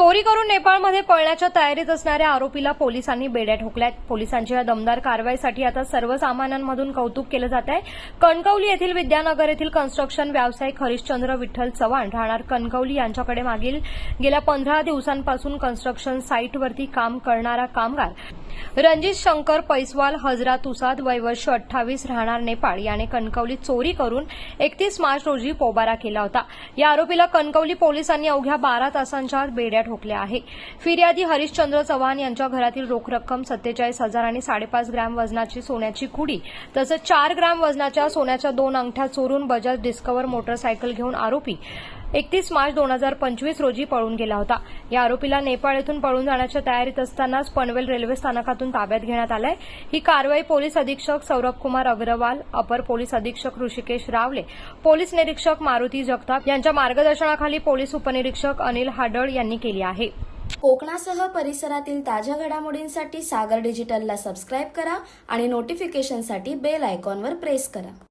चोरी करून नेपाळमध्ये पळण्याच्या तयारीत असणाऱ्या आरोपीला पोलिसांनी बेड्या ठोकल्यात. पोलिसांच्या या दमदार कारवाईसाठी आता सर्वसामान्यांमधून कौतुक केलं जात आहे. कणकवली येथील विद्यानगर येथील कन्स्ट्रक्शन व्यावसायिक हरिश्चंद्र विठ्ठल चव्हाण राहणार कणकवली यांच्याकडे मागील गेल्या पंधरा दिवसांपासून कन्स्ट्रक्शन साईटवरती काम करणारा कामगार रणजित शंकर पैसवाल हजरा तुसाद वयवर्ष अठ्ठावीस राहणार नेपाळ. याने कणकवलीत चोरी करून एकतीस मार्च रोजी पोबारा केला होता. या आरोपीला कणकवली पोलिसांनी अवघ्या बारा तासांच्या आत बेड्या ठोकल्या आहे फिर्यादी हरिश्चंद्र चव्हाण यांच्या घरातील रोख रक्कम सत्तेचाळीस हजार आणि साडेपाच ग्रॅम वजनाची सोन्याची खुडी तसंच चार ग्रॅम वजनाच्या सोन्याच्या दोन अंगठ्या चोरून बजाज डिस्कवर मोटरसायकल घेऊन आरोपी एकतीस मार्च दोन हजार पंचवीस रोजी पळून गेला होता. या आरोपीला नेपाळ येथून पळून जाण्याच्या तयारीत असतानाच पनवेल रेल्वे स्थानकातून ताब्यात घेण्यात आलाय. ही कारवाई पोलीस अधीक्षक सौरभ कुमार अग्रवाल अपर पोलीस अधीक्षक ऋषिकेश रावले पोलीस निरीक्षक मारुती जगताप यांच्या मार्गदर्शनाखाली पोलीस उपनिरीक्षक अनिल हाडळ यांनी केली आहे. कोकणासह परिसरातील ताज्या घडामोडींसाठी सागर डिजिटलला सबस्क्राईब करा आणि नोटिफिकेशनसाठी बेल आयकॉनवर प्रेस करा.